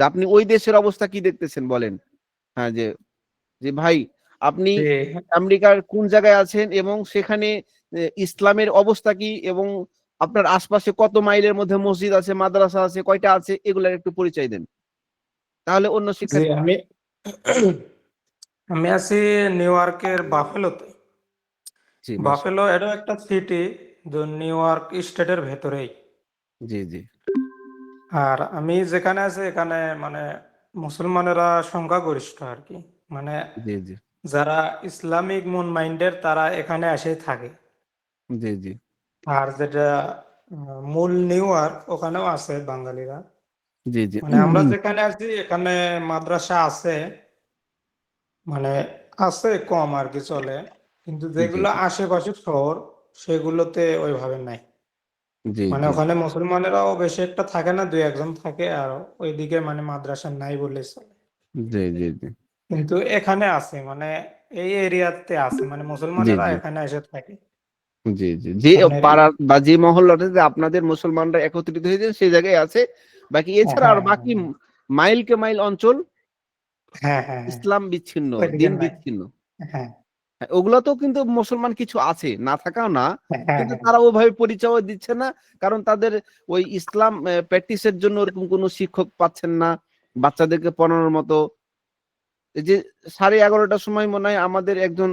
আপনি ওই দেশের অবস্থা কি দেখতেছেন বলেন? হ্যাঁ যে যে ভাই আপনি আমেরিকার কোন জায়গায় আছেন এবং সেখানে ইসলামের অবস্থা কি এবং আপনার আশপাশে কত মাইলের মধ্যে মসজিদ আছে মাদ্রাসা আছে কয়টা আছে এগুলার একটু পরিচয় দেন। তাহলে অন্য যে শিক্ষার্থী আমি আমি আছি নিউ ইয়র্কের বাফেলোতে। বাফেলো এটা একটা সিটি নিউ ইয়র্ক স্টেটের ভেতরেই। জি জি। আর আমি যেখানে আছি এখানে মানে মুসলমানেরা সংখ্যাগরিষ্ঠ আর কি। মানে জি জি। যারা ইসলামিক মুন মাইন্ডের তারা এখানে এসে থাকে। জি জি। আর যেটা মূল নিউ ইয়র্ক ওখানেও আছে বাঙালিরা। জি জি। মানে আমরা যেখানে আছি এখানে মাদ্রাসা আছে। মানে আছে কম আর কি চলে। কিন্তু যেগুলো আশেপাশে শহর সেগুলোতে ওইভাবে নাই। জি মানে জি। ওখানে মুসলমানেরাও বেশি একটা থাকে না দুই একজন থাকে আর ওইদিকে মানে মাদ্রাসা নাই বলে চলে। জি জি জি। কিন্তু এখানে আছে মানে এই এরিয়াতে আছে মানে মুসলমানেরা জি। এখানে এসে থাকে। জি জি যে মানে- পাড়া বা যে মহল্লাটাতে আপনাদের মুসলমানরা একত্রিত হয়েছে সেই জায়গায় আছে। বাকি এছাড়া আর হ্যাঁ, বাকি হ্যাঁ। মাইল কে মাইল অঞ্চল হ্যাঁ হ্যাঁ হ্যাঁ। ইসলাম বিচ্ছিন্ন ওইদিকে দিন নাই। বিচ্ছিন্ন। হ্যাঁ হ্যাঁ, ওগুলাতেও কিন্তু মুসলমান কিছু আছে না থাকাও না হ্যাঁ হ্যাঁ কিন্তু তারা ওইভাবে পরিচয় দিচ্ছে না কারণ তাদের ওই ইসলাম প্র্যাকটিসের জন্য ওরকম কোনো শিক্ষক পাচ্ছেন না বাচ্চাদেরকে পড়ানোর মতো। এই যে সাড়ে এগারোটার সময় মনে হয় আমাদের একজন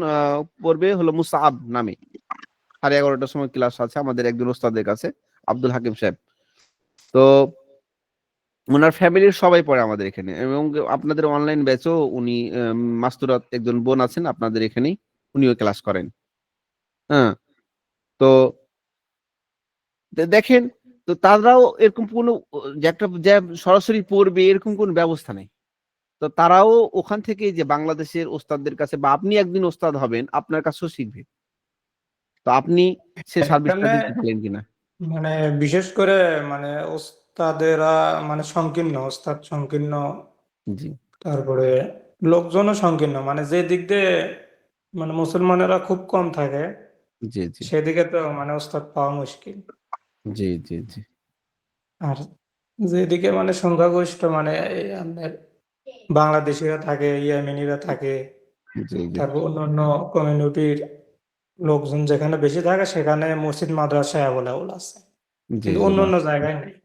পড়বে হলো মুসাআব নামে। সাড়ে এগারোটার সময় ক্লাস আছে আমাদের একজন ওস্তাদের কাছে আব্দুল হাকিম সাহেব। তো ওনার ফ্যামিলির সবাই পড়ে আমাদের এখানে এবং আপনাদের অনলাইন ব্যাচও উনি মাস্তুরাত একজন বোন আছেন আপনাদের এখানেই। উনিও ক্লাস করেন। হ্যাঁ তো দেখেন তো তারাও এরকম কোনো একটা যে সরাসরি পড়বে এরকম কোনো ব্যবস্থা নেই। তো তারাও ওখান থেকে যে বাংলাদেশের ওস্তাদদের কাছে বা আপনি একদিন ওস্তাদ হবেন আপনার কাছেও শিখবে। তো আপনি সে সার্ভিসটা দিতে পারেন কিনা? মানে বিশেষ করে মানে ওস্তাদেরা মানে সংকীর্ণ ওস্তাদ সংকীর্ণ জি। তারপরে লোকজনও সংকীর্ণ মানে যে দিক দিয়ে মানে মুসলমানেরা খুব কম থাকে। জি জি। সেদিকে তো মানে ওস্তাদ পাওয়া মুশকিল। জি জি জি। আর যেদিকে মানে সংখ্যাগরিষ্ঠ মানে এই আমাদের বাংলাদেশিরা থাকে ইয়েমেনিরা থাকে জি জি। তারপর অন্যান্য কমিউনিটির লোকজন যেখানে বেশি থাকে সেখানে মসজিদ মাদ্রাসা অ্যাভেলেবল আছে। জি কিন্তু অন্য অন্য জায়গায় নেই।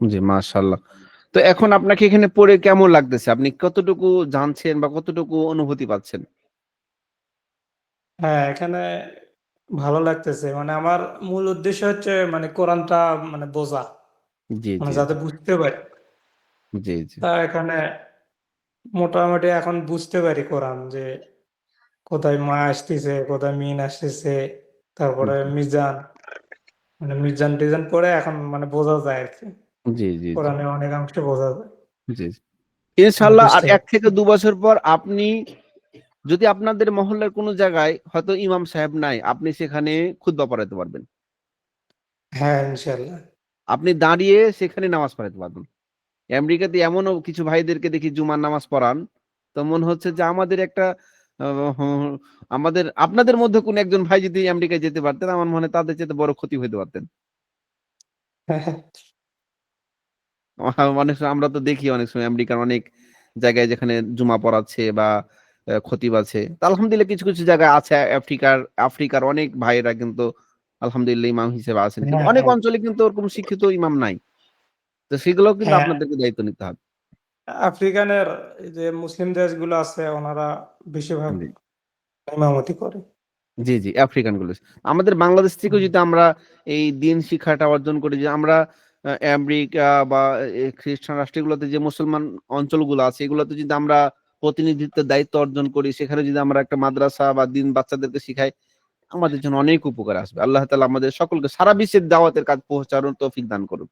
জি মাশাল্লাহ তো এখন আপনাকে এখানে পড়ে কেমন লাগতেছে? আপনি কতটুকু জানছেন বা কতটুকু অনুভূতি পাচ্ছেন? হ্যাঁ এখানে ভালো লাগতেছে। মানে আমার মূল উদ্দেশ্য হচ্ছে মানে কোরআনটা মানে বোঝা। জি মানে জি। যাতে বুঝতে পারি। জি জি। তা এখানে মোটামুটি এখন বুঝতে পারি কোরআন যে কোথায় মা আসতেছে কোথায় মিন আসতেছে তারপরে মিজান মানে মিজান টিজান পরে এখন মানে বোঝা যায় আর কি জি জি জি। কোরআনের অনেকাংশ বোঝা যায়। জি জি। ইনশাল্লাহ আর বুঝতে এক থেকে দু বছর পর আপনি যদি আপনাদের মহল্লার কোনো জায়গায় হয়তো ইমাম সাহেব নাই আপনি সেখানে খুতবা পড়াতে পারবেন। হ্যাঁ আপনি দাঁড়িয়ে সেখানে নামাজ পড়াতে পারবেন। আমেরিকাতে এমনও কিছু ভাইদেরকে দেখি জুমার নামাজ পড়ান তো মনে হচ্ছে যে আমাদের একটা আহ, আমাদের আপনাদের মধ্যে কোন একজন ভাই যদি আমেরিকায় যেতে পারতেন আমার মনে হয় তাদের চেয়ে বড় ক্ষতি হইতে পারতেন। অনেক সময় আমরা তো দেখি অনেক সময় আমেরিকার অনেক জায়গায় যেখানে জুমা পড়াচ্ছে বা খতিব আছে তা আলহামদুলিল্লাহ কিছু কিছু জায়গায় আছে আফ্রিকার আফ্রিকার অনেক ভাইয়েরা কিন্তু আলহামদুলিল্লাহ ইমাম হিসেবে আছেন হ্যাঁ, অনেক হ্যাঁ। অঞ্চলে কিন্তু ওরকম শিক্ষিত ইমাম নাই তো সেগুলো কিন্তু হ্যাঁ। আপনাদেরকে দায়িত্ব নিতে হবে আফ্রিকানের যে মুসলিম দেশগুলো আছে ওনারা বেশিরভাগ। ইমামতি করে জি জি আফ্রিকানগুলো আমাদের বাংলাদেশ থেকেও যদি আমরা এই দিন শিক্ষাটা অর্জন করি যে আমরা আমেরিকা বা খ্রিস্টান রাষ্ট্রগুলোতে যে মুসলমান অঞ্চলগুলো আছে এগুলোতে যদি আমরা প্রতিনিধিত্বের দায়িত্ব অর্জন করি সেখানে যদি আমরা একটা মাদ্রাসা বা দিন বাচ্চাদেরকে শিখাই আমাদের জন্য অনেক উপকার আসবে। আল্লাহ তালা আমাদের সকলকে সারা বিশ্বের দাওয়াতের কাজ পৌঁছানোর তৌফিক দান করুন।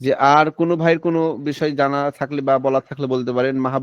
যে আর কোনো ভাইয়ের কোনো বিষয় জানা থাকলে বা বলা থাকলে বলতে পারেন মাহা